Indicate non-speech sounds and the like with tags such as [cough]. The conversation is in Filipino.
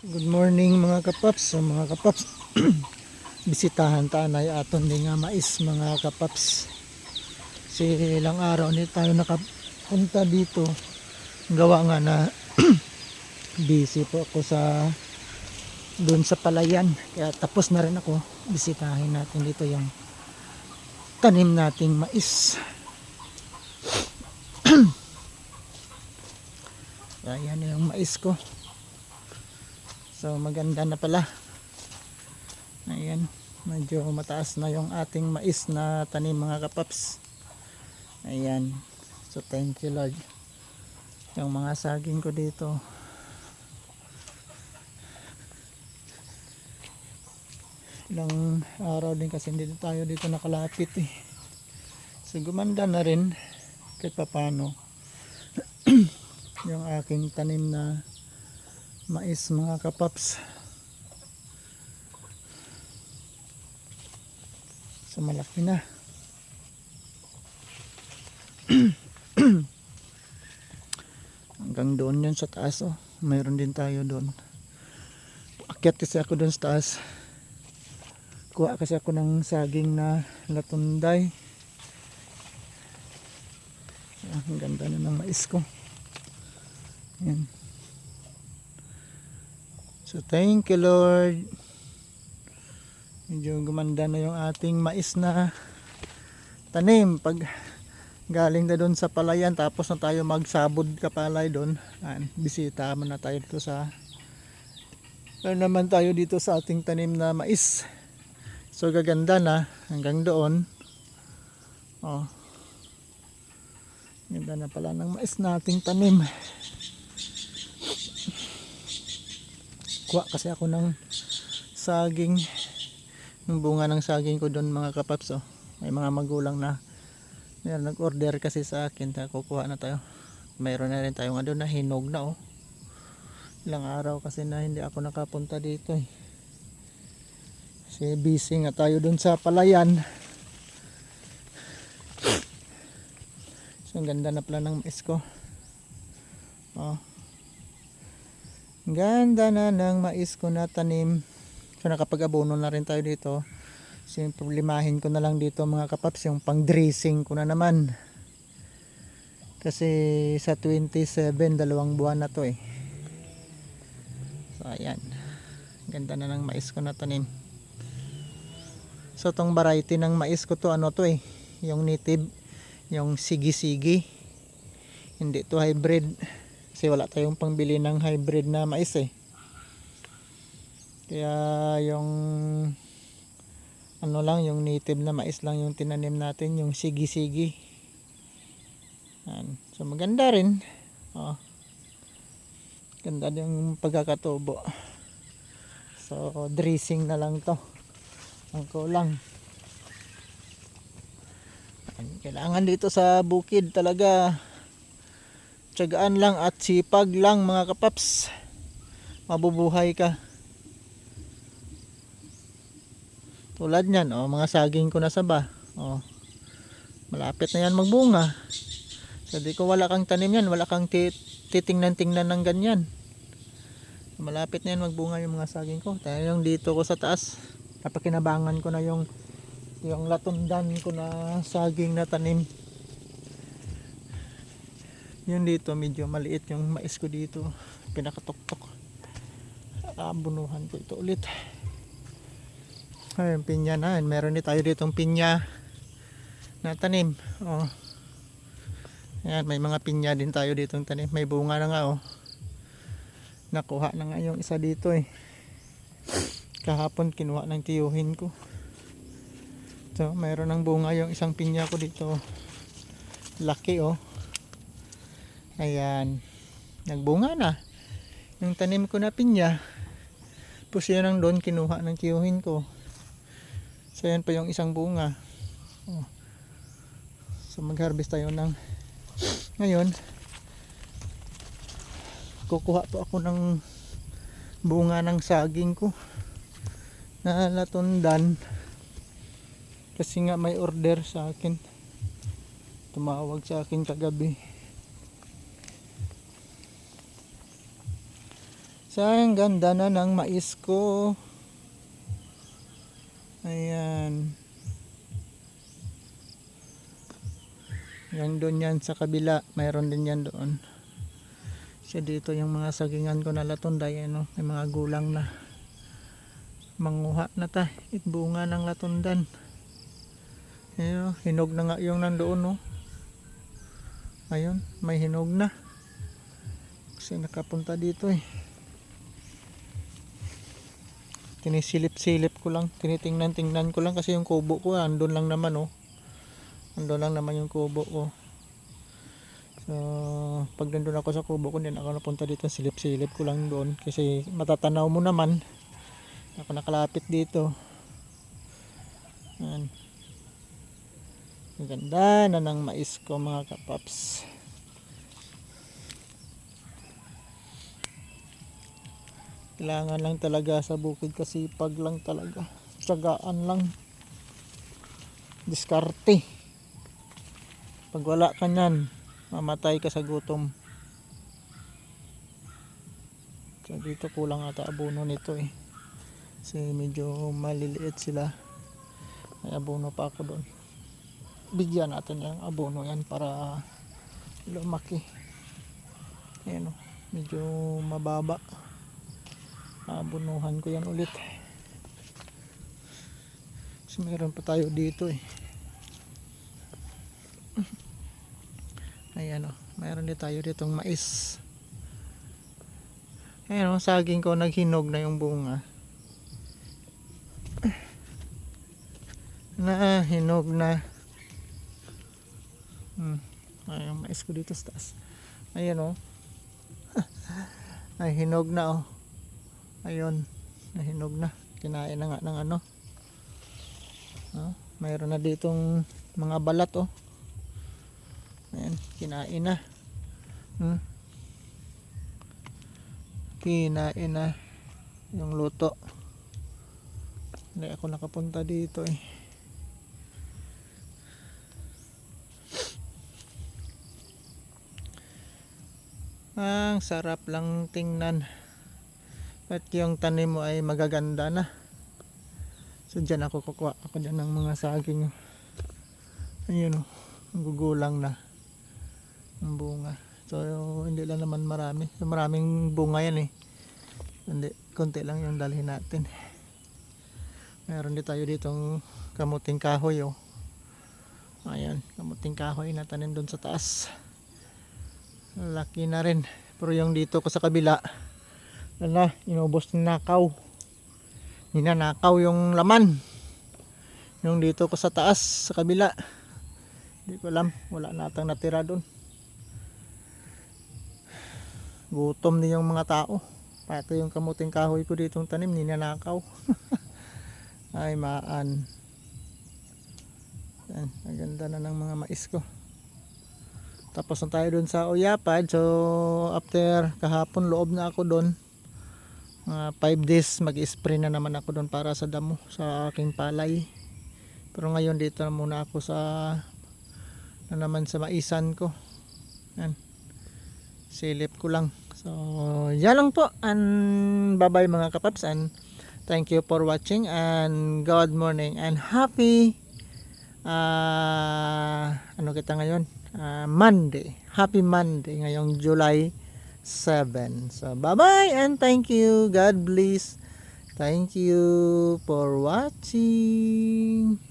Good morning mga kapaps. So, mga kapaps, [clears throat] bisitahan tanay aton din nga mais mga kapaps. Kasi ilang araw ni tayo nakapunta dito. Gawa nga na [clears throat] busy po ako sa doon sa palayan. Kaya tapos na rin ako. Bisitahin natin dito yung tanim nating mais. [clears throat] Ayan yung mais ko. So maganda na pala. Ayan, medyo mataas na yung ating mais na tanim mga kapaps. Ayan. So thank you Lord. Yung mga saging ko dito. Ilang araw din kasi hindi tayo dito nakalapit eh. So gumanda na rin kahit papano [clears throat] yung aking tanim na mais mga kapaps. So malaki na. [clears throat] Hanggang doon yun sa taas oh. Mayroon din tayo doon. Akyat kasi ako doon sa taas. Kuha kasi ako ng saging na latunday. Ang ganda na ng mais ko. Yan So thank you Lord. Medyo gumanda na yung ating mais na tanim. Pag galing na doon sa palayan tapos na tayo magsabod kapalay doon. Bisita mo na tayo dito sa Meron naman tayo dito sa ating tanim na mais. So gaganda na hanggang doon. Oh. Ganda na pala ng mais nating tanim. Kuha kasi ako ng saging. Yung bunga ng saging ko doon mga kapaps oh. may mga magulang na yan, nag-order kasi sa akin. Kukuha na tayo. Mayroon na rin tayong ano na hinog na oh. Ilang araw kasi na hindi ako nakapunta dito eh. Kasi busy nga tayo doon sa palayan. So ang ganda na pala ng mais ko. Oh Ganda na ng mais ko na tanim. So nakapag-abono na rin tayo dito. So yung problemahin ko na lang dito mga kapaps, yung pang dressing ko na naman. Kasi sa 27, dalawang buwan na to eh. So ayan. Ganda na ng mais ko na tanim. So tong variety ng mais ko to ano to eh. Yung native, yung sigi-sigi. Hindi to hybrid kasi wala tayong pangbili ng hybrid na mais eh. Kaya yung ano lang yung native na mais lang yung tinanim natin yung sigi sigi Yan. so maganda rin. Oh. ganda yung pagkakatubo. So dressing na lang to. Ang kulang. Kailangan dito sa bukid talaga tiyagaan lang at sipag lang mga kapaps. Mabubuhay ka. Tulad nyan oh, mga saging ko na saba oh, malapit na yan magbunga. So ko wala kang tanim yan wala kang titingnan tingnan ng ganyan. Malapit na yan magbunga yung mga saging ko. Tayo yung dito ko sa taas. Napakinabangan ko na yung yung latundan ko na saging na tanim yun dito medyo maliit yung mais ko dito. Pinakatuktok. Abunuhan ko ito ulit. Ayun pinya na. Meron din tayo ditong pinya na tanim. Oh. Ayan, may mga pinya din tayo ditong tanim. May bunga na nga oh. Nakuha na nga yung isa dito eh. Kahapon kinuha ng tiyuhin ko. So mayroon ng bunga yung isang pinya ko dito. Laki oh Ayan. Nagbunga na. Yung tanim ko na pinya. Tapos yan ang doon kinuha ng tiyuhin ko. So yan pa yung isang bunga. Oh. So mag-harvest tayo ng ngayon. Kukuha po ako ng bunga ng saging ko na latundan kasi nga may order sa akin tumawag sa akin kagabi Sayang ganda na ng mais ko. Ayan. Yan doon yan sa kabila. Mayroon din yan doon. Siya dito yung mga sagingan ko na latunday. Ano, may mga gulang na. Manguha na ta. Itbunga ng latundan. Ayun, hinog na nga yung nandoon. No? Ayun, may hinog na. Kasi nakapunta dito eh. Tinisilip-silip ko lang. Tinitingnan-tingnan ko lang kasi yung kubo ko andun lang naman oh. Andun lang naman yung kubo ko. So, pag nandun ako sa kubo ko, na ako napunta dito. Silip-silip ko lang doon. Kasi matatanaw mo naman. Ako nakalapit dito. Yan. Ganda na ng mais ko mga kapaps. Kailangan lang talaga sa bukid kasi pag lang talaga. Tsagaan lang. Diskarte. Pag wala ka nyan, mamatay ka sa gutom. So dito kulang ata abono nito eh. Kasi medyo maliliit sila. May abono pa ako doon. Bigyan natin yung abono yan para lumaki. Ayan o. Medyo mababa. Abunuhan ko yan ulit. Kasi meron pa tayo dito eh. Ayan o. Meron din tayo ditong mais. Ayan o. Saging ko naghinog na yung bunga. Na hinog na. Hmm. Ay, yung mais ko dito sa taas. Ayan o. [laughs] Ay, hinog na oh. Ayun, nahinog na. Kinain na nga ng ano. Oh, mayroon na ditong mga balat oh. Ayan, kinain na. Hmm. Kinain na yung luto. Hindi ako nakapunta dito eh. Ang sarap lang tingnan. At yung tanim mo ay magaganda na. So dyan ako kukuha ako dyan ng mga saging. Ayun o. Gugulang na. Ang bunga. So hindi lang naman marami. Maraming bunga yan eh. Hindi. Konti lang yung dalhin natin. Meron din tayo ditong kamuting kahoy oh. Ayan. Kamuting kahoy na tanim doon sa taas. Laki na rin. Pero yung dito ko sa kabila wala, inubos ni nakaw. Ninanakaw yung laman. Yung dito ko sa taas, sa kabila. Hindi ko alam, wala natang natira doon. Gutom din yung mga tao. Pati yung kamuting kahoy ko ditong tanim, ninanakaw. [laughs] Ay, maan. Yan, ang ganda na ng mga mais ko. Tapos na tayo doon sa Oyapad. So, after kahapon, loob na ako doon mga 5 days mag-spray na naman ako doon para sa damo sa aking palay. Pero ngayon dito na muna ako sa na naman sa maisan ko. Yan. Silip ko lang. So yan lang po. And bye bye mga kapaps. And thank you for watching. And good morning and happy uh, ano kita ngayon? Uh, Monday. Happy Monday ngayong July 7. So, bye-bye and thank you. God bless. Thank you for watching.